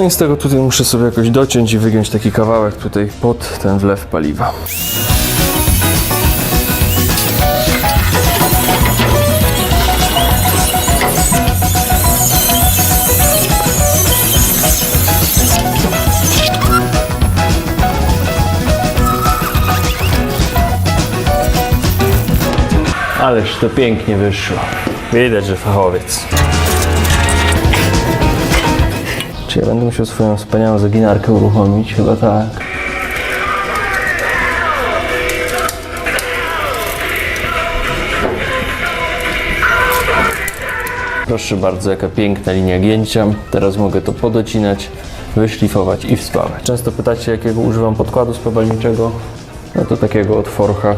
No i z tego tutaj muszę sobie jakoś dociąć i wygiąć taki kawałek tutaj pod ten wlew paliwa. Ależ to pięknie wyszło. Widać, że fachowiec. Ja będę musiał swoją wspaniałą zaginarkę uruchomić? Chyba tak. Proszę bardzo, jaka piękna linia gięcia. Teraz mogę to podocinać, wyszlifować i wspawać. Często pytacie, jakiego używam podkładu spawalniczego. No to takiego od Forcha.